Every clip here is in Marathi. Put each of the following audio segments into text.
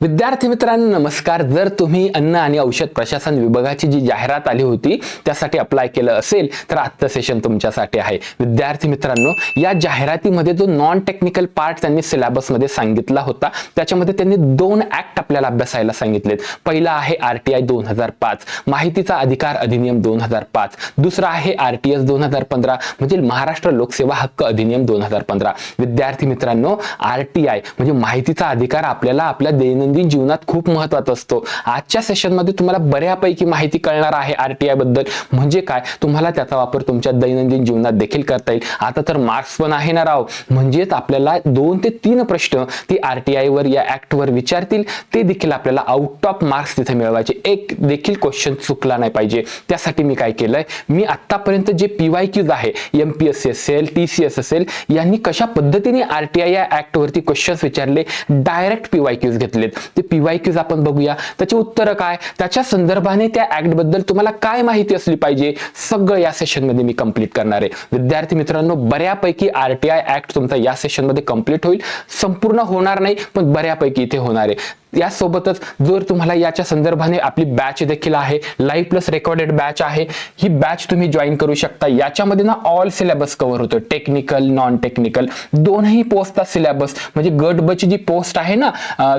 विद्यार्थी मित्रांनो नमस्कार. जर तुम्ही अन्न आणि औषध प्रशासन विभागाची जी जाहिरात आली होती त्यासाठी अप्लाय केलं असेल तर आजचं सेशन तुमच्यासाठी आहे. विद्यार्थी मित्रांनो या जाहिरातीमध्ये जो नॉन टेक्निकल पार्ट त्यांनी सिलेबसमध्ये सांगितला होता त्याच्यामध्ये त्यांनी दोन ऍक्ट आपल्याला अभ्यासायला सांगितलेत. पहिला आहे आरटीआय दोन हजार पाच माहितीचा अधिकार अधिनियम दोन हजार पाच. दुसरा आहे आरटीएस दोन हजार पंधरा म्हणजे महाराष्ट्र लोकसेवा हक्क अधिनियम दोन हजार पंधरा. विद्यार्थी मित्रांनो आरटीआय म्हणजे माहितीचा अधिकार आपल्याला आपल्या दैनंदिन जीवनात खूप महत्त्वाचा असतो. आजच्या सेशनमध्ये तुम्हाला बऱ्यापैकी माहिती कळणार आहे आरटीआयबद्दल. म्हणजे काय? तुम्हाला त्याचा वापर तुमच्या दैनंदिन जीवनात देखील करता येईल. आता तर मार्क्स पण आहे ना राव. म्हणजेच आपल्याला दोन ते तीन प्रश्न ती आरटीआय वर या ऍक्टवर विचारतील. ते देखील आपल्याला आउट ऑफ मार्क्स तिथे मिळवायचे. एक देखील क्वेश्चन चुकला नाही पाहिजे. त्यासाठी मी काय केलंय? मी आतापर्यंत जे पीवाय क्यूज आहे एम पी एस सी असेल टी सी एस असेल यांनी कशा पद्धतीने आरटीआय या ऍक्टवरती क्वेश्चन्स विचारले? डायरेक्ट पीवाय क्यूज घेतलेत. ते पीवाय क्यूज आपण बघूया. त्याची उत्तरं काय? त्याच्या संदर्भाने त्या ऍक्टबद्दल तुम्हाला काय माहिती असली पाहिजे? सगळं या सेशनमध्ये मी कंप्लीट करणार आहे. विद्यार्थी मित्रांनो बऱ्यापैकी आरटीआय ऍक्ट तुमचा या सेशनमध्ये कंप्लीट होईल. संपूर्ण होणार नाही पण बऱ्यापैकी इथे होणार आहे. यासोबतच जर तुम्हाला याच्या संदर्भाने आपली बॅच देखील आहे लाईव्ह प्लस रेकॉर्डेड बॅच आहे ही बॅच तुम्ही जॉईन करू शकता. याच्यामध्ये ना ऑल सिलेबस कव्हर होतो. टेक्निकल नॉन टेक्निकल दोनही पोस्टचा सिलेबस म्हणजे गट बची जी पोस्ट आहे ना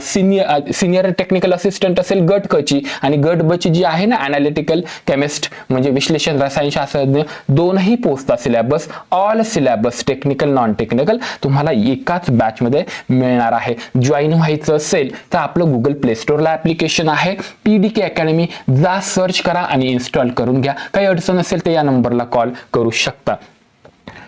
सिनियर सिनियर टेक्निकल असिस्टंट असेल गट कची आणि गट बची जी आहे ना अनालिटिकल केमिस्ट म्हणजे विश्लेषण रसायनशास्त्रज्ञ दोनही पोस्टचा syllabus all syllabus technical non technical तुम्हाला एकाच बॅचमध्ये मिळणार आहे. जॉईन व्हायचं असेल तर आपलं गुगल प्ले स्टोअरला ॲप्लिकेशन आहे. पी डी के अकॅडमी जा सर्च करा आणि इन्स्टॉल करून घ्या. काही अडचण असेल तर या नंबरला कॉल करू शकता.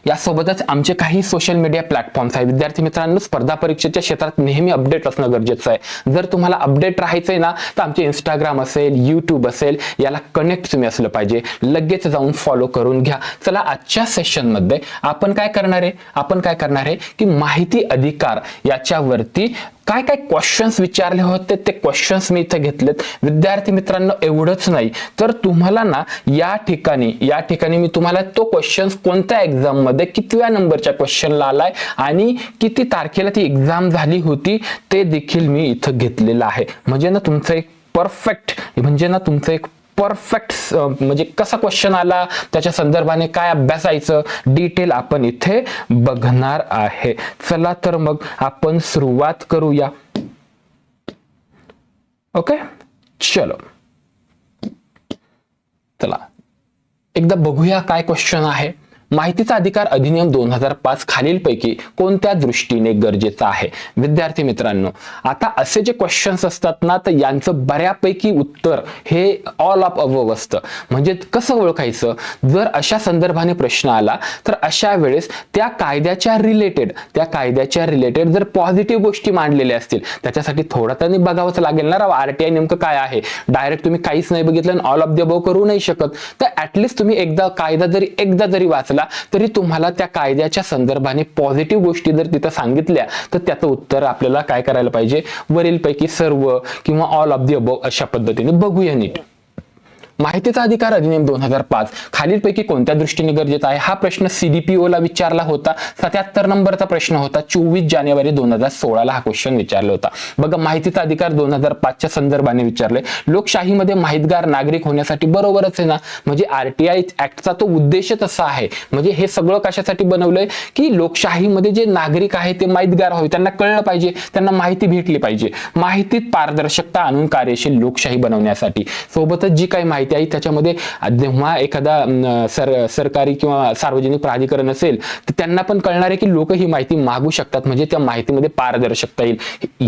यासोबतच आमचे काही सोशल मीडिया प्लॅटफॉर्म्स आहेत. विद्यार्थी मित्रांनो स्पर्धा परीक्षेच्या क्षेत्रात नेहमी अपडेट असणं गरजेचं आहे. जर तुम्हाला अपडेट राहायचं आहे ना तर आमचे इंस्टाग्राम असेल यूट्यूब असेल याला कनेक्ट तुम्ही असलं पाहिजे. लगेच जाऊन फॉलो करून घ्या. चला आजच्या सेशनमध्ये आपण काय करणार आहे? आपण काय करणार आहे? की माहिती अधिकार याच्यावरती काय काय क्वेश्चन्स विचारले होते ते क्वेश्चन्स मी इथे घेतलेत. विद्यार्थी मित्रांनो एवढंच नाही. तर तुम्हाला ना या ठिकाणी या ठिकाणी मी तुम्हाला तो क्वेश्चन्स कोणत्या एक्झाममध्ये कितव्या नंबरच्या क्वेश्चनला आलाय आणि किती तारखेला ती एक्झाम झाली होती ते देखील मी इथं घेतलेलं आहे. म्हणजे ना तुमचं एक परफेक्ट म्हणजे ना तुमचं एक परफेक्ट म्हणजे कसा क्वेश्चन आला त्याच्या संदर्भाने काय अभ्यासायचं डिटेल आपण इथे बघणार आहे. चला तर मग आपण सुरुवात करूया. ओके चलो. चला. एकदा बघूया काय क्वेश्चन आहे. माहितीचा अधिकार अधिनियम दोन हजार पाच खालीलपैकी कोणत्या दृष्टीने गरजेचा आहे? विद्यार्थी मित्रांनो आता असे जे क्वेश्चन्स असतात ना तर यांचं बऱ्यापैकी उत्तर हे ऑल ऑफ अव असतं. म्हणजे कसं ओळखायचं? जर अशा संदर्भाने प्रश्न आला तर अशा वेळेस त्या कायद्याच्या रिलेटेड त्या कायद्याच्या रिलेटेड जर पॉझिटिव्ह गोष्टी मांडलेल्या असतील त्याच्यासाठी थोडा त्यांनी बघावंच लागेल ना राव आरटीआय नेमकं काय आहे? डायरेक्ट तुम्ही काहीच नाही बघितलं आणि ऑल ऑफ द अबव करू नाही शकत. तर ऍटलिस्ट तुम्ही एकदा कायदा जरी एकदा जरी वाचला तरी तुम्हाला त्या कायद्याच्या संदर्भाने पॉझिटिव्ह गोष्टी जर तिथं सांगितल्या तर त्याचं उत्तर आपल्याला काय करायला पाहिजे? वरीलपैकी सर्व किंवा ऑल ऑफ दी अबव अशा पद्धतीने बघूया नीट. माहितीचा अधिकार अधिनियम दोन हजार पाच. खालीलपैकी कोणत्या दृष्टीने गरजेचा आहे? हा प्रश्न सीडीपीओला विचारला होता. सत्याहत्तर नंबरचा प्रश्न होता. चोवीस जानेवारी दोन हजार सोळाला हा क्वेश्चन विचारला होता. बघा माहितीचा अधिकार दोन हजार पाचच्या संदर्भाने विचारले लोकशाहीमध्ये माहितगार नागरिक होण्यासाठी बरोबरच आहे ना? म्हणजे आरटीआय ऍक्टचा तो उद्देशच असा आहे. म्हणजे हे सगळं कशासाठी बनवलंय? की लोकशाहीमध्ये जे नागरिक आहे ते माहितगार व्हावे त्यांना कळलं पाहिजे. त्यांना माहिती भेटली पाहिजे. माहितीत पारदर्शकता आणून कार्यशील लोकशाही बनवण्यासाठी. सोबतच जी काही माहिती आहे. त्याच्यामध्ये जेव्हा एखादा सर सरकारी किंवा सार्वजनिक प्राधिकरण असेल तर त्यांना पण कळणार आहे की लोक ही माहिती मागू शकतात. म्हणजे त्या माहितीमध्ये पारदर्शकता येईल.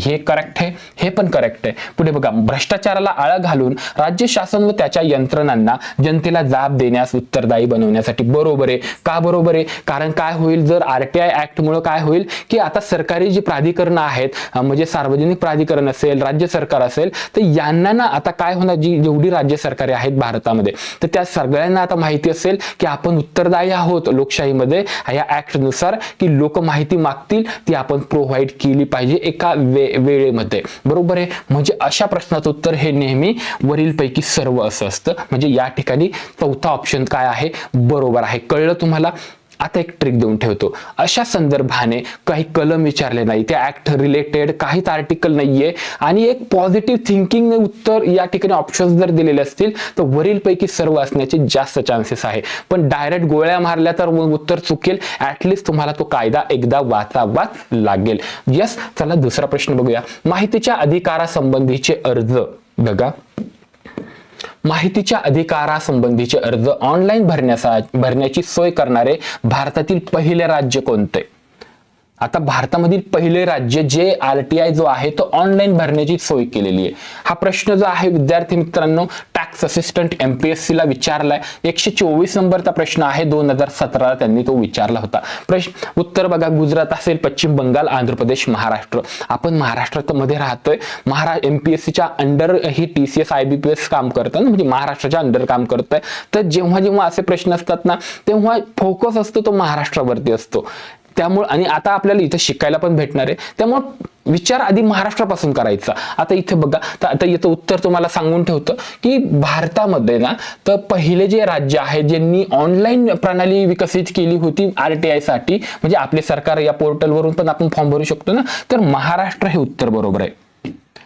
हे करेक्ट आहे हे पण करेक्ट आहे. पुढे बघा भ्रष्टाचाराला आळा घालून राज्य शासन व त्याच्या यंत्रणांना जनतेला जाब देण्यास उत्तरदायी बनवण्यासाठी बरोबर आहे. का बरोबर आहे? कारण काय होईल जर आरटीआय ऍक्ट मुळे काय होईल की आता सरकारी जी प्राधिकरणं आहेत म्हणजे सार्वजनिक प्राधिकरण असेल राज्य सरकार असेल तर यांना ना आता काय होणार? जी जेवढी राज्य सरकारे आहेत आहेत भारतामध्ये. तर त्या सगळ्यांना आता माहिती असेल की आपण उत्तरदायी आहोत लोकशाहीमध्ये. या ऍक्टनुसार की लोक माहिती मागतील ती आपण प्रोव्हाइड केली पाहिजे एका वे वेळेमध्ये. बरोबर आहे? म्हणजे अशा प्रश्नाचं उत्तर हे नेहमी वरीलपैकी सर्व असं असतं. म्हणजे या ठिकाणी चौथा ऑप्शन काय आहे? बरोबर आहे. कळलं तुम्हाला? आता एक ट्रिक देऊन ठेवतो. अशा संदर्भाने काही कलम विचारले नाही. त्या ऍक्ट रिलेटेड काहीच आर्टिकल नाहीये. आणि एक पॉझिटिव्ह थिंकिंग उत्तर या ठिकाणी ऑप्शन जर दिलेले असतील तर वरील पैकी सर्व असण्याचे जास्त चान्सेस आहे. पण डायरेक्ट गोळ्या मारल्या तर उत्तर चुकेल. ऍटलिस्ट तुम्हाला तो कायदा एकदा वाचावाच लागेल. यस चला दुसरा प्रश्न बघूया. माहितीच्या अधिकारासंबंधीचे अर्ज बघा. माहितीच्या अधिकारासंबंधीचे अर्ज ऑनलाईन भरण्याचा भरण्याची सोय करणारे भारतातील पहिले राज्य कोणते? आता भारतामधील पहिले राज्य जे आर टी आय जो आहे तो ऑनलाईन भरण्याची सोय केलेली आहे. हा प्रश्न जो आहे विद्यार्थी मित्रांनो टॅक्स असिस्टंट एमपीएससी ला विचारलाय. एकशे चोवीस नंबरचा प्रश्न आहे दोन हजार सतराला त्यांनी तो विचारला होता. प्रश्न उत्तर बघा गुजरात असेल पश्चिम बंगाल आंध्र प्रदेश महाराष्ट्र. आपण महाराष्ट्रात मध्ये राहतोय. महारा एमपीएससीच्या under he T C S I B P S काम करतं ना म्हणजे महाराष्ट्राच्या अंडर काम करतंय. तर जेव्हा जेव्हा असे प्रश्न असतात ना तेव्हा फोकस असतो तो महाराष्ट्रावरती असतो. त्यामुळे आणि आता आपल्याला इथं शिकायला पण भेटणार आहे. त्यामुळे विचार आधी महाराष्ट्रापासून करायचा. आता इथे बघा तर आता इथं उत्तर तुम्हाला सांगून ठेवतं की भारतामध्ये ना तर पहिले जे राज्य आहे ज्यांनी ऑनलाईन प्रणाली विकसित केली होती आर टी आयसाठी म्हणजे आपले सरकार या पोर्टलवरून पण आपण फॉर्म भरू शकतो ना तर महाराष्ट्र हे उत्तर बरोबर आहे.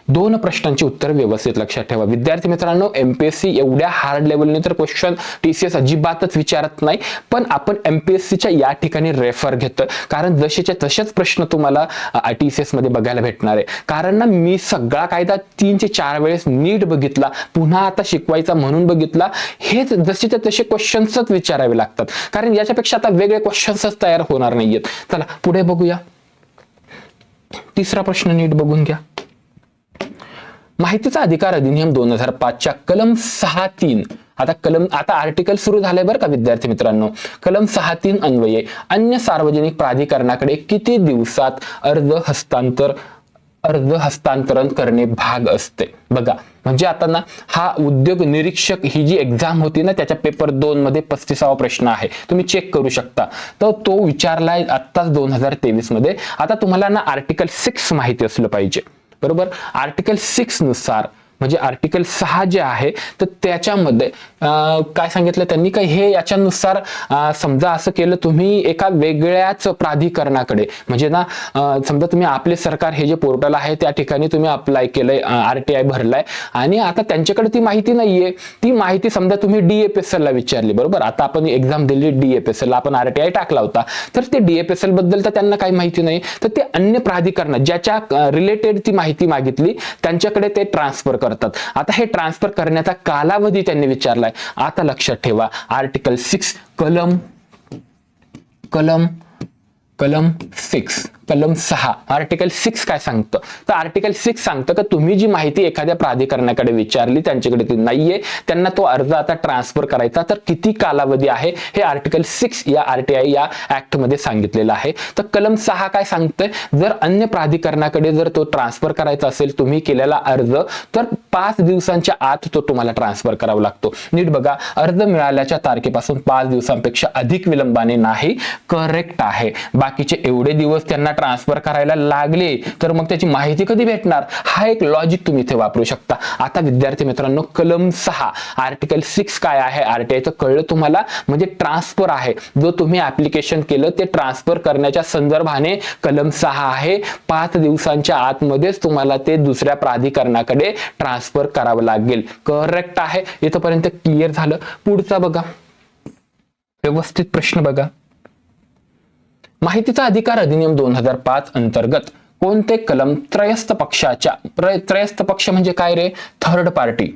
दोन प्रश्नांची उत्तर व्यवस्थित लक्षात ठेवा. विद्यार्थी मित्रांनो एमपीएससी एवढ्या हार्ड लेवलने तर क्वेश्चन टीसीएस अजिबातच विचारत नाही पण आपण एमपीएससीच्या या ठिकाणी रेफर घेतो कारण जसेच्या तसेच प्रश्न तुम्हाला टीसीएसमध्ये बघायला भेटणार आहे. कारण ना मी सगळा कायदा तीन ते चार वेळेस नीट बघितला पुन्हा आता शिकवायचा म्हणून बघितला हेच जसेच्या तसे क्वेश्चन्सच विचारावे लागतात. कारण याच्यापेक्षा आता वेगळे क्वेश्चन्सच तयार होणार नाहीयेत. चला पुढे बघूया. तिसरा प्रश्न नीट बघून घ्या. माहितीचा अधिकार अधिनियम दोन हजार पाचच्या कलम सहा तीन. आता कलम आता आर्टिकल सुरू झालंय बरं का विद्यार्थी मित्रांनो. कलम सहा तीन अन्वये अन्य सार्वजनिक प्राधिकरणाकडे किती दिवसात अर्ज हस्तांतर अर्ज हस्तांतरण करणे भाग असते? बघा म्हणजे आता ना हा उद्योग निरीक्षक ही जी एक्झाम होती ना त्याच्या पेपर दोन मध्ये पस्तीसावा प्रश्न आहे. तुम्ही चेक करू शकता. तर तो विचारलाय आत्ताच दोन हजार तेवीसमध्ये. आता तुम्हाला ना आर्टिकल सिक्स माहिती असलं पाहिजे. बरोबर? आर्टिकल सिक्सनुसार म्हणजे आर्टिकल सहा जे आहे तर त्याच्यामध्ये काय सांगितलं त्यांनी काय हे याच्यानुसार समजा असं केलं तुम्ही एका वेगळ्याच प्राधिकरणाकडे म्हणजे ना समजा तुम्ही आपले सरकार हे जे पोर्टल आहे त्या ठिकाणी तुम्ही अप्लाय केलंय आर टी आय भरलाय आणि आता त्यांच्याकडे ती माहिती नाहीये. ती माहिती समजा तुम्ही डीएपीएसएल ला विचारली बरोबर? आता आपण एक्झाम दिली डीएपीएसएल ला आपण आर टी आय टाकला होता तर ते डीएपीएसएलबद्दल तर त्यांना काही माहिती नाही. तर ते अन्य प्राधिकरण ज्याच्या रिलेटेड ती माहिती मागितली त्यांच्याकडे ते ट्रान्सफर करतात. आता हे ट्रान्सफर करण्याचा कालावधी त्यांनी विचारलाय. आता लक्षात ठेवा. आर्टिकल सिक्स कलम कलम कलम सिक्स कलम सहा आर्टिकल सिक्स काय सांगतं? तर आर्टिकल सिक्स सांगतं का तुम्ही जी माहिती एखाद्या प्राधिकरणाकडे विचारली त्यांच्याकडे ती नाहीये त्यांना तो अर्ज आता ट्रान्सफर करायचा. तर किती कालावधी आहे? हे आर्टिकल सिक्स या आरटीआय या ऍक्टमध्ये सांगितलेलं आहे. तर कलम सहा काय सांगतंय? जर अन्य प्राधिकरणाकडे जर तो ट्रान्सफर करायचा असेल तुम्ही केलेला अर्ज तर पाच दिवसांच्या आत तो तुम्हाला ट्रान्सफर करावा लागतो. नीट बघा अर्ज मिळाल्याच्या तारखेपासून पाच दिवसांपेक्षा अधिक विलंबाने नाही करेक्ट आहे. बाकीचे एवढे दिवस त्यांना ट्रान्सफर करायला लागले तर मग त्याची माहिती कधी भेटणार? हा एक लॉजिक तुम्ही इथे वापरू शकता. आता विद्यार्थी मित्रांनो कलम सहा आर्टिकल सिक्स काय आहे? आरटीआयचं कळलं तुम्हाला? म्हणजे ट्रान्सफर आहे. जो तुम्ही ऍप्लिकेशन केलं ते ट्रान्सफर करण्याच्या संदर्भाने कलम सहा आहे. पाच दिवसांच्या आतमध्येच तुम्हाला ते दुसऱ्या प्राधिकरणाकडे ट्रान्सफर करावं लागेल. करेक्ट आहे. इथपर्यंत क्लिअर झालं. पुढचा बघा. व्यवस्थित प्रश्न बघा. माहितीचा अधिकार अधिनियम दोन हजार पाच अंतर्गत कोणते कलम त्रयस्थ पक्षाच्या त्रयस्थ पक्ष म्हणजे काय रे? थर्ड पार्टी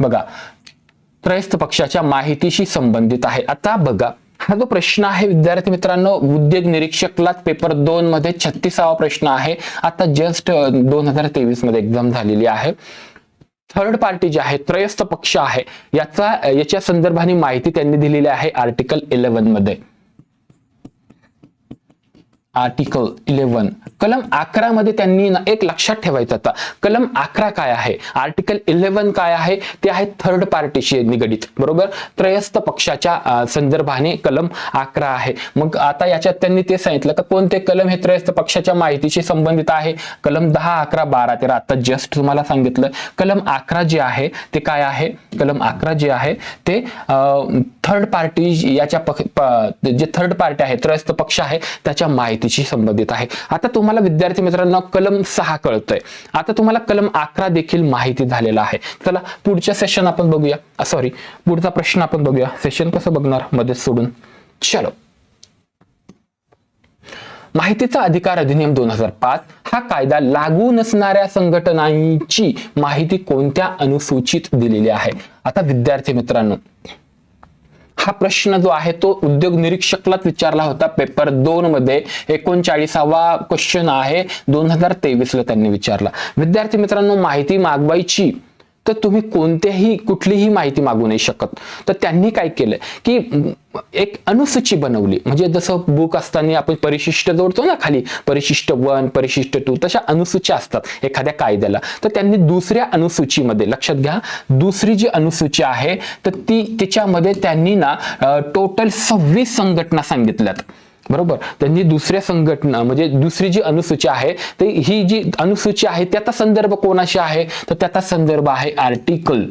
बघा त्रयस्थ पक्षाच्या माहितीशी संबंधित आहे. आता बघा हा जो प्रश्न आहे विद्यार्थी मित्रांनो उद्योग निरीक्षकलाच पेपर दोन मध्ये छत्तीसावा प्रश्न आहे. आता जस्ट दोन हजार तेवीसमध्ये एक्झाम झालेली आहे. थर्ड पार्टी जी आहे त्रयस्थ पक्ष आहे याचा याच्या संदर्भाने माहिती त्यांनी दिलेली आहे आर्टिकल इलेव्हनमध्ये. आर्टिकल इलेव्हन कलम अकरा मध्ये त्यांनी ना एक लक्षात ठेवायचं आता कलम अकरा काय आहे? आर्टिकल इलेव्हन काय आहे? ते आहे थर्ड पार्टीशी निगडीत. बरोबर? त्रयस्थ पक्षाच्या संदर्भाने कलम अकरा आहे. मग आता याच्यात त्यांनी ते सांगितलं का कोणते कलम हे त्रयस्थ पक्षाच्या माहितीशी संबंधित आहे? कलम दहा अकरा बारा तेरा. आता जस्ट तुम्हाला सांगितलं. कलम अकरा जे आहे ते काय आहे? कलम अकरा जे आहे ते थर्ड पार्टी याच्या जे थर्ड पार्टी आहे त्रयस्थ पक्ष आहे त्याच्या माहिती माहितीशी संबंधित आहे. आता तुम्हाला विद्यार्थी मित्रांनो कलम सहा कळतंय. आता तुम्हाला कलम अकरा देखील माहिती झालेला आहे. चला पुढच्या सेशन आपण बघूया. सॉरी पुढचा प्रश्न आपण बघूया. सेशन कसं बघणार? मध्येच सोडून. चलो. माहितीचा अधिकार अधिनियम दोन हजार पाच हा कायदा लागू नसणाऱ्या संघटनांची माहिती कोणत्या अनुसूचित दिलेली आहे? आता विद्यार्थी मित्रांनो हा प्रश्न जो आहे तो उद्योग निरीक्षकलाच विचारला होता. पेपर दोन मध्ये एकोणचाळीसावा क्वेश्चन आहे. दोन हजार तेवीसला त्यांनी विचारला. विद्यार्थी मित्रांनो माहिती मागवायची तर तुम्ही कोणत्याही कुठलीही माहिती मागू नाही शकत. तर त्यांनी काय केलं की एक अनुसूची बनवली. म्हणजे जसं बुक असताना आपण परिशिष्ट जोडतो ना खाली परिशिष्ट वन परिशिष्ट टू तशा अनुसूच्या असतात एखाद्या कायद्याला. तर त्यांनी दुसऱ्या अनुसूचीमध्ये लक्षात घ्या दुसरी जी अनुसूची आहे तर ती त्याच्यामध्ये त्यांनी ना टोटल सव्वीस संघटना सांगितल्यात. बरोबर? त्यांनी दुसऱ्या संघटना म्हणजे दुसरी जी अनुसूची आहे ते ही जी अनुसूची आहे त्याचा संदर्भ कोणाशी आहे? तर त्याचा संदर्भ आहे आर्टिकल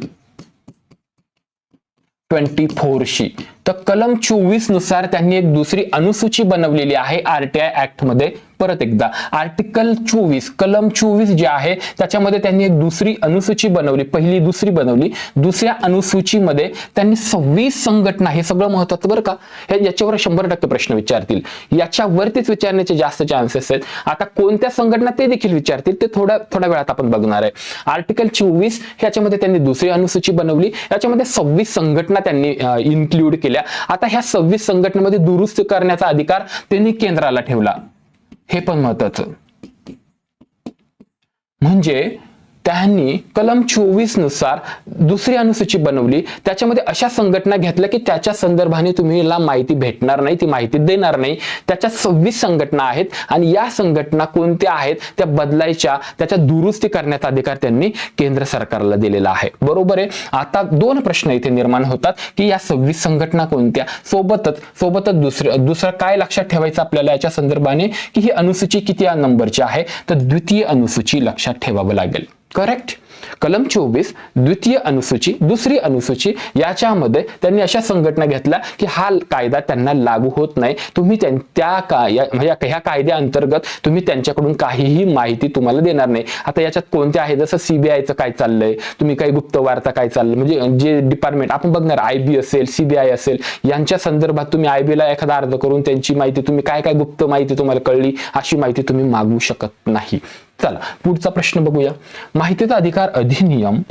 ट्वेंटी फोरशी तर कलम चोवीसनुसार त्यांनी एक दुसरी अनुसूची बनवलेली आहे आरटीआय ऍक्टमध्ये. परत एकदा आर्टिकल चोवीस कलम चोवीस जे आहे त्याच्यामध्ये त्यांनी एक दुसरी अनुसूची बनवली पहिली दुसरी बनवली. दुसऱ्या अनुसूचीमध्ये त्यांनी सव्वीस संघटना हे सगळं महत्वाचं बरं का? हे याच्यावर शंभर टक्के प्रश्न विचारतील. याच्यावरतीच विचारण्याचे जास्त चान्सेस आहेत. आता कोणत्या संघटना ते देखील विचारतील ते थोड्या थोड्या वेळात आपण बघणार आहे. आर्टिकल चोवीस ह्याच्यामध्ये त्यांनी दुसरी अनुसूची बनवली. याच्यामध्ये सव्वीस संघटना त्यांनी इन्क्ल्यूड केल्या. आता ह्या सव्वीस संघटनेमध्ये दुरुस्त करण्याचा अधिकार त्यांनी केंद्राला ठेवला. हे पण महत्वाचं. म्हणजे त्यांनी कलम चोवीसनुसार दुसरी अनुसूची बनवली. त्याच्यामध्ये अशा संघटना घेतल्या की त्याच्या संदर्भाने तुम्हीला माहिती भेटणार नाही ती माहिती देणार नाही. त्याच्या सव्वीस संघटना आहेत आणि या संघटना कोणत्या आहेत त्या बदलायच्या त्याच्या दुरुस्ती करण्याचा अधिकार त्यांनी केंद्र सरकारला दिलेला आहे. बरोबर आहे? आता दोन प्रश्न इथे निर्माण होतात की या सव्वीस संघटना कोणत्या? सोबतच सोबतच दुसरं दुसरं काय लक्षात ठेवायचं आपल्याला याच्या संदर्भाने? की ही अनुसूची किती या नंबरची आहे? तर द्वितीय अनुसूची लक्षात ठेवावं लागेल. करेक्ट कलम चोवीस द्वितीय अनुसूची दुसरी अनुसूची याच्यामध्ये त्यांनी अशा संघटना घेतल्या की हा कायदा त्यांना लागू होत नाही. तुम्ही त्या का म्हणजे या- ह्या कायद्याअंतर्गत तुम्ही त्यांच्याकडून काहीही माहिती तुम्हाला देणार नाही. आता याच्यात कोणत्या आहे? जसं सीबीआयचं काय चाललंय? तुम्ही काही गुप्त वार्ता काय चाललं? म्हणजे जे डिपार्टमेंट आपण बघणार आय बी असेल सीबीआय असेल यांच्या संदर्भात तुम्ही आय ला एखादा अर्ज करून त्यांची माहिती तुम्ही काय काय गुप्त माहिती तुम्हाला कळली अशी माहिती तुम्ही मागू शकत नाही. चला पुढचा प्रश्न बघूया. माहितीचा अधिकार अधिनियम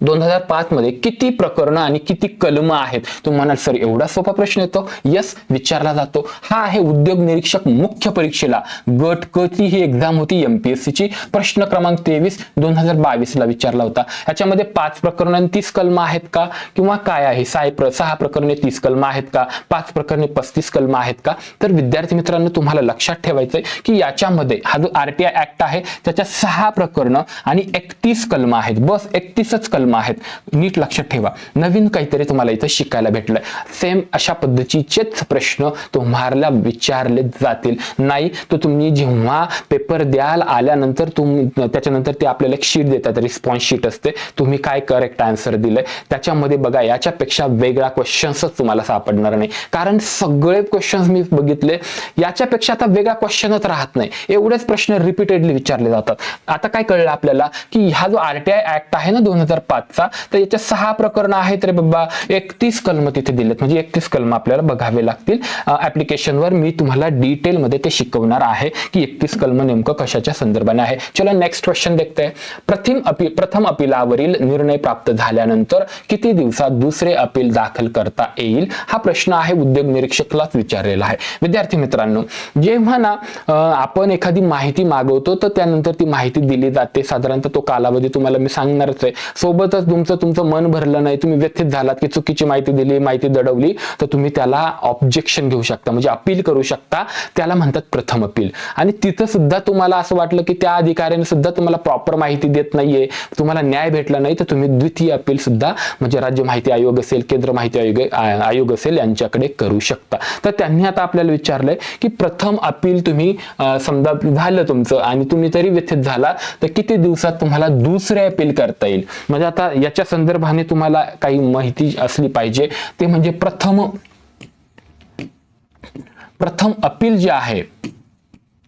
दोन हजार पाच मध्ये किती प्रकरणं आणि किती कलम आहेत? तुम्ही म्हणाल सर एवढा सोपा प्रश्न येतो? यस विचारला जातो. हा आहे उद्योग निरीक्षक मुख्य परीक्षेला. गट क ची ही एक्झाम होती एमपीएससी ची. प्रश्न क्रमांक तेवीस दोन हजार बावीस ला विचारला होता. याच्यामध्ये पाच प्रकरण आणि तीस कलम आहेत का? किंवा काय आहे? साय सहा प्रकरणे तीस कलम आहेत का? पाच प्रकरणे पस्तीस कलम आहेत का? तर विद्यार्थी मित्रांनो तुम्हाला लक्षात ठेवायचंय की याच्यामध्ये हा जो आरटीआय ऍक्ट आहे त्याच्या सहा प्रकरणं आणि एकतीस कलम आहेत. बस एकतीसच कलम आहेत. नीट लक्षात ठेवा. नवीन काहीतरी तुम्हाला इथं शिकायला भेटलंय. सेम अशा पद्धतीचेच प्रश्न तुम्हाला विचारले जातील. नाही तर तुम्ही जेव्हा पेपर द्याल आल्यानंतर तुम्ही त्याच्यानंतर ते आपल्याला एक शीट देतात. रिस्पॉन्स शीट असते. तुम्ही काय करेक्ट आन्सर दिलंय? त्याच्यामध्ये बघा याच्यापेक्षा वेगळा क्वेश्चन्सच तुम्हाला सापडणार नाही. कारण सगळे क्वेश्चन्स मी बघितले याच्यापेक्षा आता वेगळा क्वेश्चनच राहत नाही. एवढेच प्रश्न रिपीटेडली विचारले जातात. आता काय कळलं आपल्याला? की हा जो आरटीआय ऍक्ट आहे ना दोन हजार पाचचा. तर याच्या सहा प्रकरण आहेत रे बाबा. एकतीस कलम तिथे दिलेत. म्हणजे एकतीस कलम आपल्याला बघावे लागतील. ऍप्लिकेशनवर मी तुम्हाला डिटेलमध्ये ते शिकवणार आहे की एकतीस कलम नेमकं कशाच्या संदर्भाने आहे. चला नेक्स्ट क्वेश्चन देखते. प्रथम अपील प्रथम अपिलावरील निर्णय प्राप्त झाल्यानंतर किती दिवसात दुसरे अपील दाखल करता येईल? हा प्रश्न आहे उद्योग निरीक्षकलाच विचारलेला आहे. विद्यार्थी मित्रांनो जेव्हा ना आपण एखादी माहिती मागवतो तर त्यानंतर ती माहिती दिली जाते. साधारणतः तो कालावधी तुम्हाला मी सांगणारच आहे. सो सोबतच तुमचं तुमचं मन भरलं नाही तुम्ही व्यथित झालात की चुकीची माहिती दिली माहिती दडवली तर तुम्ही त्याला ऑब्जेक्शन घेऊ शकता म्हणजे अपील करू शकता. त्याला म्हणतात प्रथम अपील आणि तिथं सुद्धा तुम्हाला असं वाटलं की त्या अधिकाऱ्याने सुद्धा तुम्हाला प्रॉपर माहिती देत नाहीये तुम्हाला न्याय भेटला नाही तर तुम्ही द्वितीय अपील सुद्धा म्हणजे राज्य माहिती आयोग असेल केंद्र माहिती आयोग आयोग असेल यांच्याकडे करू शकता. तर त्यांनी आता आपल्याला विचारलंय की प्रथम अपील तुम्ही समजा झालं तुमचं आणि तुम्ही तरी व्यथित झाला तर किती दिवसात तुम्हाला दुसरे अपील करता येईल? म्हणजे आता याच्या संदर्भाने तुम्हाला काही माहिती असली पाहिजे. ते म्हणजे प्रथम प्रथम अपील जे आहे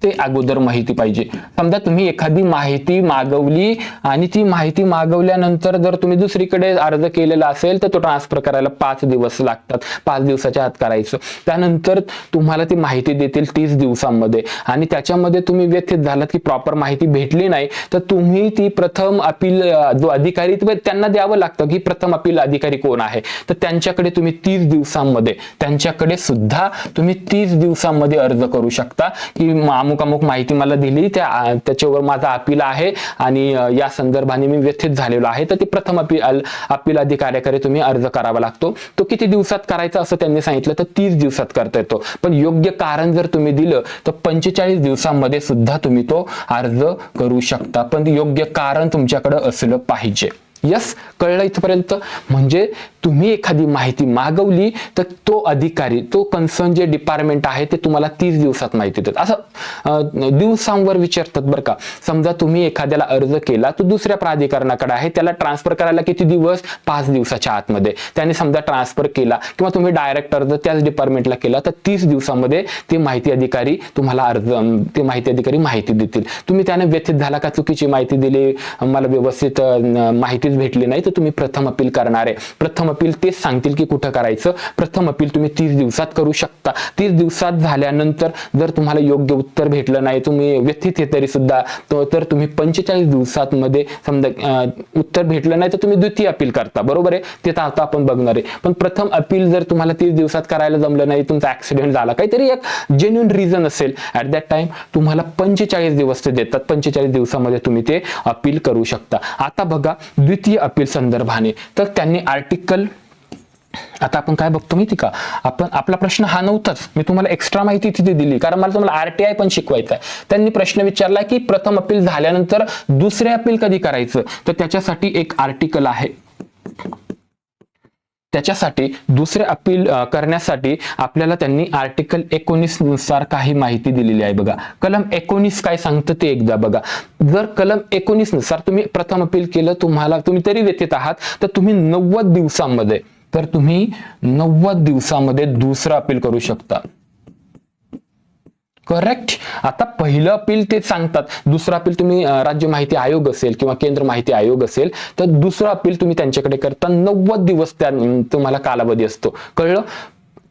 ते अगोदर माहिती पाहिजे. समजा तुम्ही एखादी माहिती मागवली आणि ती माहिती मागवल्यानंतर जर तुम्ही दुसरीकडे अर्ज केलेला असेल तर तो ट्रान्सफर करायला पाच दिवस लागतात. पाच दिवसाच्या आत करायचं. त्यानंतर तुम्हाला ती माहिती देतील तीस दिवसांमध्ये. आणि त्याच्यामध्ये तुम्ही व्यथित झालात की प्रॉपर माहिती भेटली नाही तर तुम्ही ती प्रथम अपील जो अधिकारी त्यांना द्यावं लागतं की प्रथम अपील अधिकारी कोण आहे. तर त्यांच्याकडे तुम्ही तीस दिवसांमध्ये त्यांच्याकडे सुद्धा तुम्ही तीस दिवसांमध्ये अर्ज करू शकता की अमुक अमुक माहिती मला दिली. त्या त्याच्यावर माझा अपील आहे आणि या संदर्भाने मी व्यथित झालेलो आहे. तर ते प्रथम अपील अपील अधिकाऱ्याकडे तुम्ही अर्ज करावा लागतो. तो किती दिवसात करायचा असं त्यांनी सांगितलं तर तीस दिवसात करता येतो. पण योग्य कारण जर तुम्ही दिलं तर पंचेचाळीस दिवसांमध्ये सुद्धा तुम्ही तो अर्ज करू शकता. पण योग्य कारण तुमच्याकडे असलं पाहिजे. यस कळलं इथपर्यंत. म्हणजे तुम्ही एखादी माहिती मागवली तर तो अधिकारी तो कन्सर्न जे डिपार्टमेंट आहे ते तुम्हाला तीस दिवसात माहिती देतात. असं दिवसांवर विचारतात बरं का. समजा तुम्ही एखाद्याला अर्ज केला तो दुसऱ्या प्राधिकरणाकडे आहे त्याला ट्रान्सफर करायला किती दिवस? पाच दिवसाच्या आतमध्ये. त्याने समजा ट्रान्सफर केला किंवा तुम्ही डायरेक्ट अर्ज त्याच डिपार्टमेंटला केला तर तीस दिवसामध्ये ते माहिती अधिकारी तुम्हाला अर्ज ते माहिती अधिकारी माहिती देतील. तुम्ही त्याने व्यथित झाला का? चुकीची माहिती दिली मला व्यवस्थित माहिती सर्व्हिस भेटली नाही तर तुम्ही प्रथम अपील करणार आहे. प्रथम अपील तेच सांगतील की कुठं करायचं. प्रथम अपील तुम्ही तीस दिवसात करू शकता. तीस दिवसात झाल्यानंतर जर तुम्हाला योग्य उत्तर भेटलं नाही तुम्ही व्यथित हे तरी सुद्धा तर तुम्ही पंचेचाळीस दिवसात मध्ये समजा उत्तर भेटलं नाही तर तुम्ही द्वितीय अपील करता. बरोबर आहे? ते तर आता आपण बघणार आहे. पण प्रथम अपील जर तुम्हाला तीस दिवसात करायला जमलं नाही तुमचा ऍक्सिडेंट झाला काहीतरी एक जेन्युन रिझन असेल. ऍट दॅट टाइम तुम्हाला पंचेचाळीस दिवस ते देतात. पंचेचाळीस दिवसामध्ये तुम्ही ते अपील करू शकता. आता बघा द्वितीय अपील संदर्भाने. तर त्यांनी आर्टिकल आता आपण काय बघतो माहिती का? आपण आपला प्रश्न हा नव्हताच. मी तुम्हाला एक्स्ट्रा माहिती तिथे दिली. कारण मला तुम्हाला आरटीआय पण शिकवायचं आहे त्यांनी प्रश्न विचारला की प्रथम अपील झाल्यानंतर दुसरे अपील कधी करायचं? तर त्याच्यासाठी एक आर्टिकल आहे. त्याच्यासाठी दुसरे अपील करण्यासाठी आपल्याला त्यांनी आर्टिकल एकोणीसनुसार काही माहिती दिलेली आहे बघा. कलम एकोणीस काय सांगतं ते एकदा बघा. जर कलम एकोणीसनुसार तुम्ही प्रथम अपील केलं तुम्हाला तुम्ही तरी व्यतीत आहात तर तुम्ही नव्वद दिवसांमध्ये तर तुम्ही नव्वद दिवसामध्ये दुसरं अपील करू शकता. करेक्ट आता पहिलं अपील ते सांगतात. दुसरं अपील तुम्ही राज्य माहिती आयोग असेल किंवा केंद्र माहिती आयोग असेल तर दुसरं अपील तुम्ही त्यांच्याकडे करता. नव्वद दिवस त्या तुम्हाला कालावधी असतो. कळलं?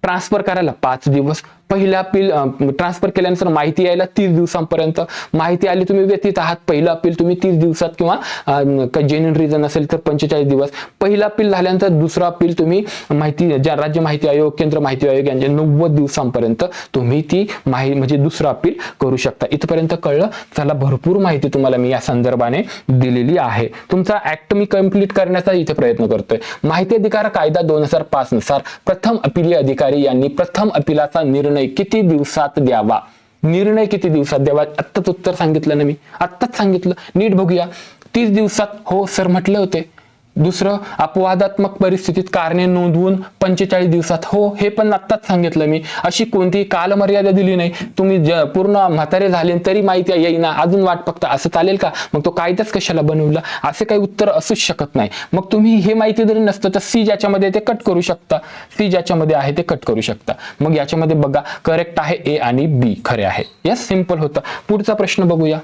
ट्रान्सफर करायला पाच दिवस. पहिलं अपील ट्रान्सफर केल्यानंतर माहिती यायला तीस दिवसांपर्यंत. माहिती आली तुम्ही व्यतीत आहात. पहिलं अपील तुम्ही तीस दिवसात किंवा जेन्युन रिझन असेल तर पंचेचाळीस दिवस. पहिलं अपील झाल्यानंतर दुसरं अपील तुम्ही माहिती ज्या राज्य माहिती आयोग केंद्र माहिती आयोग यांच्या नव्वद दिवसांपर्यंत तुम्ही ती माहिती म्हणजे दुसरं अपील करू शकता. इथपर्यंत कळलं? त्याला भरपूर माहिती तुम्हाला मी या संदर्भाने दिलेली आहे. तुमचा ऍक्ट मी कंप्लीट करण्याचा इथे प्रयत्न करतोय. माहिती अधिकार कायदा दोन हजार पाच नुसार प्रथम अपिलीय अधिकारी यांनी प्रथम अपिलाचा निर्णय किती दिवसात द्यावा? निर्णय किती दिवसात द्यावा? आत्ताच उत्तर सांगितलं ना मी. आत्ताच सांगितलं. नीट बघूया. तीस दिवसात हो सर म्हटले होते. दुसरं अपवादात्मक परिस्थितीत कारणे नोंदवून पंचेचाळीस दिवसात हो हे पण आत्ताच सांगितलं मी. अशी कोणतीही कालमर्यादा दिली नाही. तुम्ही ज- पूर्ण म्हातारे झाले तरी माहिती येईना अजून वाट फक्त असं चालेल का? मग तो कायदाच कशाला बनवला? असे काही उत्तर असूच शकत नाही. मग तुम्ही हे माहिती जरी नसतं तर सी ज्याच्यामध्ये ते कट करू शकता. सी ज्याच्यामध्ये आहे ते कट करू शकता. मग याच्यामध्ये बघा करेक्ट आहे ए आणि बी खरे आहे. यस सिंपल होतं. पुढचा प्रश्न बघूया.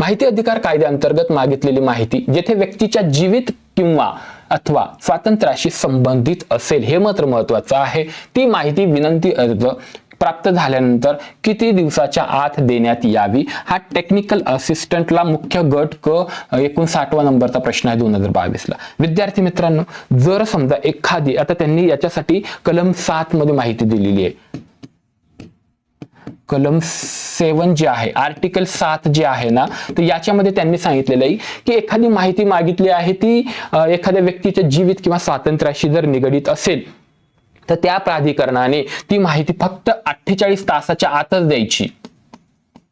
माहिती अधिकार कायद्याअंतर्गत मागितलेली माहिती जेथे व्यक्तीच्या जीवित किंवा अथवा स्वातंत्र्याशी संबंधित असेल हे मात्र महत्वाचं आहे. ती माहिती विनंती अर्ज प्राप्त झाल्यानंतर किती दिवसाच्या आत देण्यात यावी? हा टेक्निकल असिस्टंटला मुख्य गट क एकोणसाठवा नंबरचा प्रश्न आहे दोन हजार बावीसला. विद्यार्थी मित्रांनो जर समजा एखादी आता त्यांनी याच्यासाठी कलम सात मध्ये माहिती दिलेली आहे. कलम सेवन जे आहे आर्टिकल सात जे आहे ना तर याच्यामध्ये त्यांनी सांगितलेलं आहे की एखादी माहिती मागितली आहे ती एखाद्या व्यक्तीच्या जीवित किंवा स्वातंत्र्याशी जर निगडीत असेल तर त्या प्राधिकरणाने ती माहिती फक्त अठ्ठेचाळीस तासाच्या आतच द्यायची.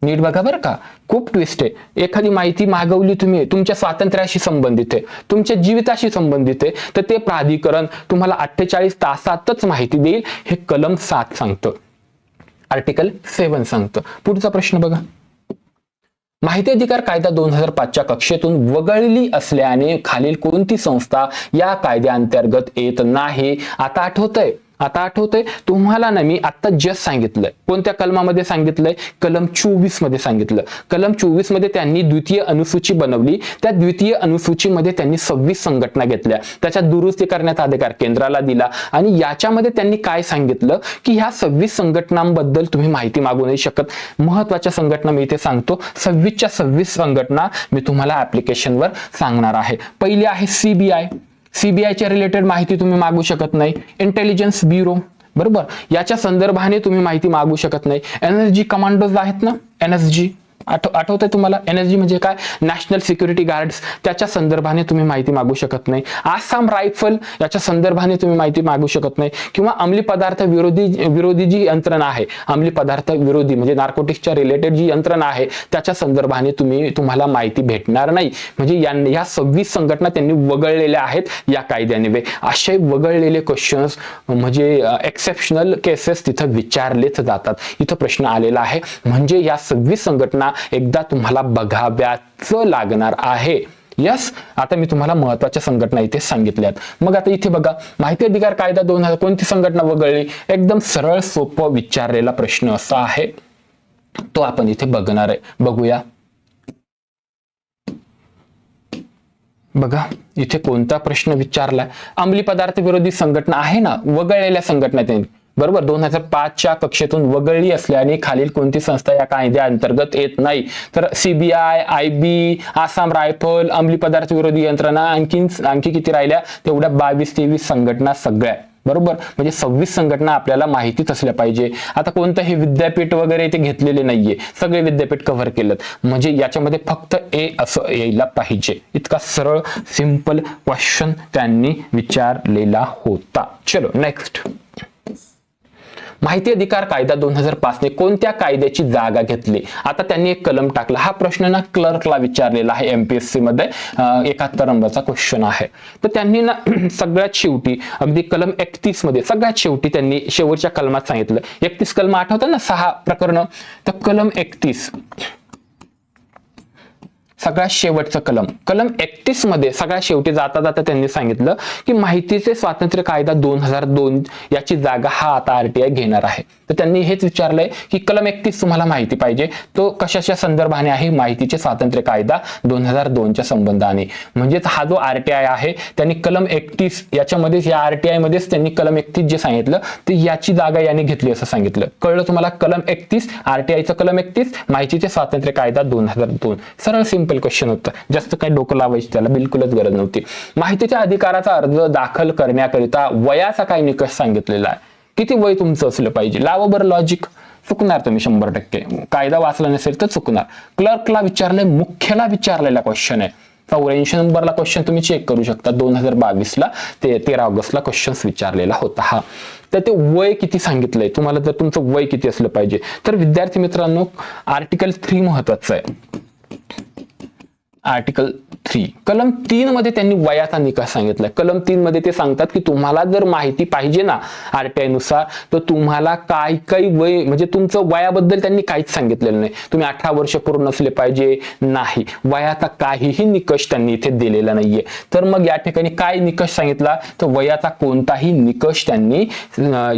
नीट बघा बरं का खूप ट्विस्ट आहे. एखादी माहिती मागवली तुम्ही तुमच्या स्वातंत्र्याशी संबंधित आहे तुमच्या जीविताशी संबंधित आहे तर ते प्राधिकरण तुम्हाला अठ्ठेचाळीस तासातच माहिती देईल हे कलम सात सांगतं. आर्टिकल सेवन सांगतं. पुढचा प्रश्न बघा. माहिती अधिकार कायदा दोन हजार पाचच्या कक्षेतून वगळली असल्याने खालील कोणती संस्था या कायद्याअंतर्गत येत नाही? आता आठवतंय. आता आठवतंय तुम्हाला ना मी आता जस्ट सांगितलंय. कोणत्या कलमामध्ये सांगितलंय? कलम चोवीसमध्ये सांगितलं. कलम चोवीसमध्ये त्यांनी द्वितीय अनुसूची बनवली. त्या द्वितीय अनुसूचीमध्ये त्यांनी सव्वीस संघटना घेतल्या. त्याच्या दुरुस्ती करण्याचा अधिकार केंद्राला दिला. आणि याच्यामध्ये त्यांनी काय सांगितलं? की ह्या सव्वीस संघटनांबद्दल तुम्ही माहिती मागू नाही शकत. महत्त्वाच्या संघटना मी इथे सांगतो. सव्वीसच्या सव्वीस संघटना मी तुम्हाला ऍप्लिकेशनवर सांगणार आहे. पहिली आहे सीबीआय सीबीआयच्या रिलेटेड माहिती तुम्ही मागू शकत नाही. इंटेलिजन्स ब्युरो बरोबर? याच्या संदर्भाने तुम्ही माहिती मागू शकत नाही. एनएसजी कमांडोज आहेत ना? एनएसजी आठव आठवतंय तुम्हाला? एनएसजी म्हणजे काय? नॅशनल सिक्युरिटी गार्ड्स त्याच्या संदर्भाने तुम्ही माहिती मागू शकत नाही. आसाम रायफल याच्या संदर्भाने तुम्ही माहिती मागू शकत नाही. किंवा अंमली पदार्थ विरोधी विरोधी जी यंत्रणा आहे अंमली पदार्थ विरोधी म्हणजे नार्कोटिक्सच्या रिलेटेड जी यंत्रणा आहे त्याच्या संदर्भाने तुम्ही तुम्हाला माहिती भेटणार नाही. म्हणजे या या सव्वीस संघटना त्यांनी वगळलेल्या आहेत या कायद्याने. वे. असे वगळलेले क्वेश्चन्स म्हणजे एक्सेप्शनल केसेस तिथं विचारलेच जातात. इथं प्रश्न आलेला आहे. म्हणजे या सव्वीस संघटना एकदा तुम्हाला बघाव्याच लागणार आहे. यस आता मी तुम्हाला महत्त्वाच्या संघटना इथे सांगितल्यात. मग आता इथे बघा माहिती अधिकार कायदा दोन हजार कोणती संघटना वगळली? एकदम सरळ सोपं विचारलेला प्रश्न असा आहे. तो आपण इथे बघणार आहे. बघूया. बघा इथे कोणता प्रश्न विचारलाय? अंमली पदार्थ विरोधी संघटना आहे ना? वगळलेल्या संघटना त्यांनी बरोबर? दोन हजार पाचच्या कक्षेतून वगळली असल्याने खालील कोणती संस्था या कायद्या अंतर्गत येत नाही? तर CBI I B Assam rifle अंमली पदार्थ विरोधी यंत्रणा आणखीन आणखी किती राहिल्या? तेवढ्या बावीस तेवीस संघटना सगळ्या बरोबर? म्हणजे सव्वीस संघटना आपल्याला माहितीच असल्या पाहिजे. आता कोणतंही विद्यापीठ वगैरे इथे घेतलेले नाहीये. सगळे विद्यापीठ कव्हर केलं म्हणजे याच्यामध्ये फक्त ए असं यायला पाहिजे. इतका सरळ सिंपल क्वेश्चन त्यांनी विचारलेला होता. चलो नेक्स्ट माहिती अधिकार कायदा दोन हजार पाचने कोणत्या कायद्याची जागा घेतली? आता त्यांनी एक कलम टाकला. हा प्रश्न ना क्लर्कला विचारलेला आहे एमपीएससी मध्ये. एकाहत्तर नंबरचा क्वेश्चन आहे. तर त्यांनी ना सगळ्यात शेवटी अगदी कलम एकतीसमध्ये सगळ्यात शेवटी त्यांनी शेवटच्या कलमात सांगितलं. एकतीस कलम आठवतं ना सहा प्रकरण? तर कलम एकतीस. सगळ्यात शेवटचं कलम. कलम एकतीसमध्ये सगळ्यात शेवटी जाता जाता त्यांनी सांगितलं की माहितीचे स्वातंत्र्य कायदा दोन हजार दोन याची जागा हा आता आरटीआय घेणार आहे. तर त्यांनी हेच विचारलंय की कलम एकतीस तुम्हाला माहिती पाहिजे. तो कशाच्या संदर्भाने आहे? माहितीचे स्वातंत्र्य कायदा दोन हजार दोनच्या संबंधाने. म्हणजेच हा जो आरटीआय आहे त्यांनी कलम एकतीस याच्यामध्येच या आरटीआय मध्येच त्यांनी कलम एकतीस जे सांगितलं ते याची जागा याने घेतली असं सांगितलं. कळलं तुम्हाला? कलम एकतीस आरटीआयचं कलम एकतीस माहितीचे स्वातंत्र्य कायदा दोन हजार दोन. सरळ सिंपल क्वेश्चन होतं. जास्त काही डोकं लावायची त्याला बिलकुलच गरज नव्हती. माहितीच्या अधिकाराचा अर्ज दाखल करण्याकरिता वयाचा काय निकष सांगितलेला आहे. किती वय तुमचं असलं पाहिजे? लावा बरं लॉजिक चुकणार तुम्ही शंभर टक्के. कायदा वाचला नसेल तर चुकणार. क्लर्कला विचारलंय मुख्यला विचारलेला क्वेश्चन आहे. चौऱ्याऐंशी नंबरला क्वेश्चन तुम्ही चेक करू शकता. दोन हजार बावीसला ते तेरा ऑगस्टला क्वेश्चन विचारलेला होता हा. तर ते वय किती सांगितलंय? तुम्हाला जर तुमचं वय किती असलं पाहिजे. तर विद्यार्थी मित्रांनो आर्टिकल थ्री महत्वाचं आहे. आर्टिकल थ्री कलम तीन मध्ये त्यांनी वयाचा निकाल सांगितलाय कलम तीन मध्ये ते सांगतात की तुम्हाला जर माहिती पाहिजे ना आरटीआयनुसार तर तुम्हाला काय काही वय म्हणजे तुमचं वयाबद्दल त्यांनी काहीच सांगितलेलं नाही. तुम्ही अठरा वर्ष पूर्ण असले पाहिजे. नाही. वयाचा काहीही निकष त्यांनी इथे दिलेला नाहीये. तर मग या ठिकाणी काय निकष सांगितला? तर वयाचा कोणताही निकष त्यांनी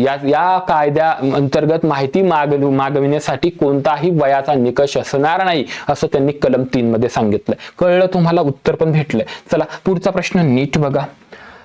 या या कायद्या अंतर्गत माहिती माग मागविण्यासाठी कोणताही वयाचा निकष असणार नाही असं त्यांनी कलम तीन मध्ये सांगितलं. कळलं तुम्हाला उत्तर पण भेटलंय. चला पुढचा प्रश्न नीट बघा.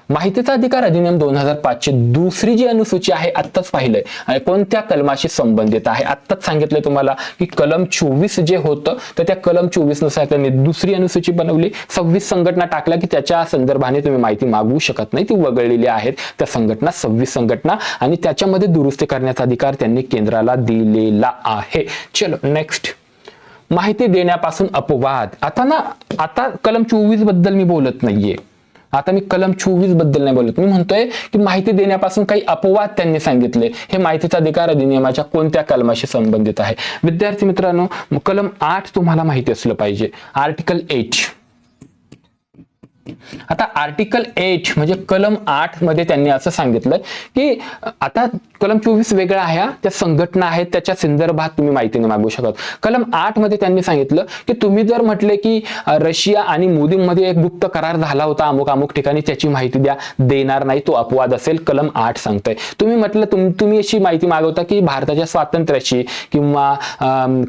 माहितीचा अधिकार अधिनियम दोन हजार पाचशे दुसरी जी अनुसूची आहे आत्ताच पाहिलंय. आणि कोणत्या कलमाशी संबंधित आहे? आत्ताच सांगितलंय तुम्हाला की कलम चोवीस जे होतं तर त्या कलम चोवीसनुसार त्यांनी दुसरी अनुसूची बनवली. सव्वीस संघटना टाकल्या की त्याच्या संदर्भाने तुम्ही माहिती मागवू शकत नाही. ती वगळलेली आहेत. त्या संघटना सव्वीस संघटना आणि त्याच्यामध्ये दुरुस्ती करण्याचा अधिकार त्यांनी केंद्राला दिलेला आहे. चलो नेक्स्ट माहिती देण्यापासून अपवाद. आता ना आता कलम चोवीसबद्दल मी बोलत नाहीये. आता मी कलम चोवीसबद्दल नाही बोलत. मी म्हणतोय की माहिती देण्यापासून काही अपवाद त्यांनी सांगितले. हे माहितीचा अधिकार अधिनियमाच्या कोणत्या कलमाशी संबंधित आहे? विद्यार्थी मित्रांनो कलम आठ तुम्हाला माहिती असलं पाहिजे. आर्टिकल एट आता आर्टिकल एट म्हणजे कलम आठमध्ये त्यांनी असं सांगितलं की आता कलम चोवीस वेगळा आहे त्या संघटना आहेत त्याच्या संदर्भात तुम्ही माहिती नाही मागू शकत. कलम आठमध्ये त्यांनी सांगितलं की तुम्ही जर म्हटले की रशिया आणि मोदींमध्ये एक गुप्त करार झाला होता अमुक अमुक ठिकाणी त्याची माहिती द्या देणार नाही तो अपवाद असेल कलम आठ सांगतंय. तुम्ही म्हटलं तुम तुम्ही अशी माहिती मागवता की भारताच्या स्वातंत्र्याशी किंवा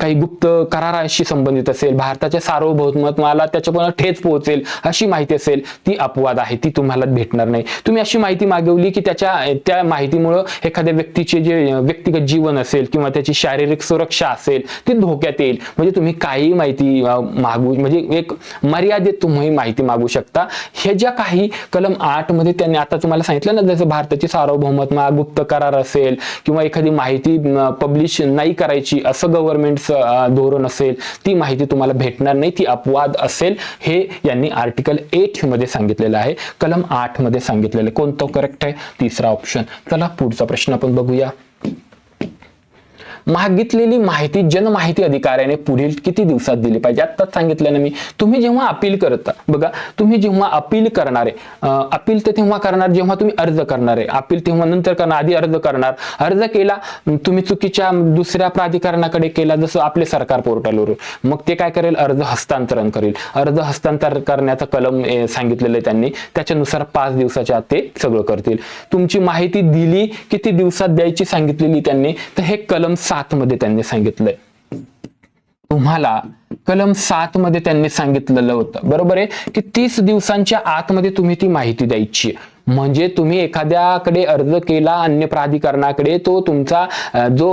काही गुप्त कराराशी संबंधित असेल भारताच्या सार्वभौमत्वाला त्याच्यापर्यंत ठेच पोहोचेल अशी माहिती असेल ती अपवाद आहे ती तुम्हाला भेटणार नाही. तुम्ही अशी माहिती मागवली की त्याच्या त्या माहितीमुळं एखाद्या व्यक्तीचे जे व्यक्तिगत जीवन असेल किंवा त्याची शारीरिक सुरक्षा असेल ती धोक्यात येईल. म्हणजे तुम्ही काही माहिती मागू म्हणजे एक मर्यादित तुम्ही माहिती मागू शकता. हे ज्या काही कलम आठमध्ये त्यांनी आता तुम्हाला सांगितलं ना जसं भारताची सार्वभौमत्व गुप्त करार असेल किंवा एखादी माहिती पब्लिश नाही करायची असं गव्हर्नमेंटचं धोरण असेल ती माहिती तुम्हाला भेटणार नाही ती अपवाद असेल हे यांनी आर्टिकल एट मध्ये सांगितलेलं आहे. कलम आठमध्ये सांगितलेलं आहे. कोणतं करेक्ट आहे? तिसरा ऑप्शन चला पुढचा प्रश्न आपण बघूया. मागितलेली माहिती जनमाहिती अधिकाऱ्याने पुढील किती दिवसात दिली पाहिजे? आत्ताच सांगितलं ना मी. तुम्ही जेव्हा अपील करता बघा तुम्ही जेव्हा अपील करणारे अपील तर तेव्हा करणार जेव्हा तुम्ही अर्ज करणार. आहे अपील तेव्हा नंतर करणार आधी अर्ज करणार. अर्ज केला तुम्ही चुकीच्या दुसऱ्या प्राधिकरणाकडे केला जसं आपले सरकार पोर्टलवरून. मग ते काय करेल? अर्ज हस्तांतरण करेल. अर्ज हस्तांतर करण्याचा कलम सांगितलेलं आहे त्यांनी. त्याच्यानुसार पाच दिवसाच्या आत ते सगळं करतील. तुमची माहिती दिली किती दिवसात द्यायची सांगितलेली त्यांनी तर हे कलम सात मध्ये त्यांनी सांगितलंय. तुम्हाला कलम सात मध्ये त्यांनी सांगितलेलं होतं. बरोबर आहे? की तीस दिवसांच्या आतमध्ये तुम्ही ती माहिती द्यायची आहे. म्हणजे तुम्ही एखाद्याकडे अर्ज केला अन्य प्राधिकरणाकडे तो तुमचा जो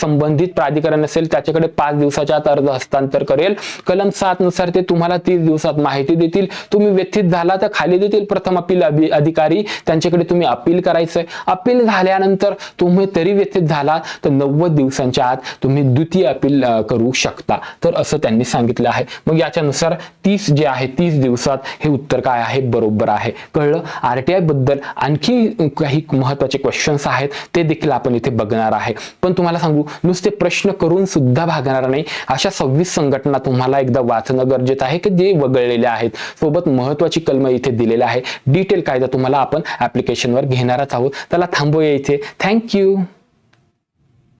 संबंधित प्राधिकरण असेल त्याच्याकडे पाच दिवसाच्या आत अर्ज हस्तांतर करेल. कलम सात नुसार ते तुम्हाला तीस दिवसात माहिती देतील. तुम्ही व्यथित झाला तर खाली देतील प्रथम अपील अधिकारी. त्यांच्याकडे तुम्ही अपील करायचंय. अपील झाल्यानंतर तुम्ही तरी व्यथित झाला तर नव्वद दिवसांच्या आत तुम्ही द्वितीय अपील करू शकता. तर असं त्यांनी सांगितलं आहे. मग याच्यानुसार तीस जे आहे तीस दिवसात हे उत्तर काय आहे? बरोबर आहे. कळलं? आरटीआय याबद्दल आणखी काही महत्त्वाचे क्वेश्चन्स आहेत ते देखील आपण इथे बघणार आहे. पण तुम्हाला सांगू नुसते प्रश्न करून सुद्धा भागणार नाही. अशा सव्वीस संघटना तुम्हाला एकदा वाचणं गरजेचं आहे की जे वगळलेले आहेत? सोबत महत्वाची कलम इथे दिलेली आहे. डिटेल कायदा तुम्हाला आपण ऍप्लिकेशनवर घेणारच आहोत. त्याला थांबूया इथे. थँक्यू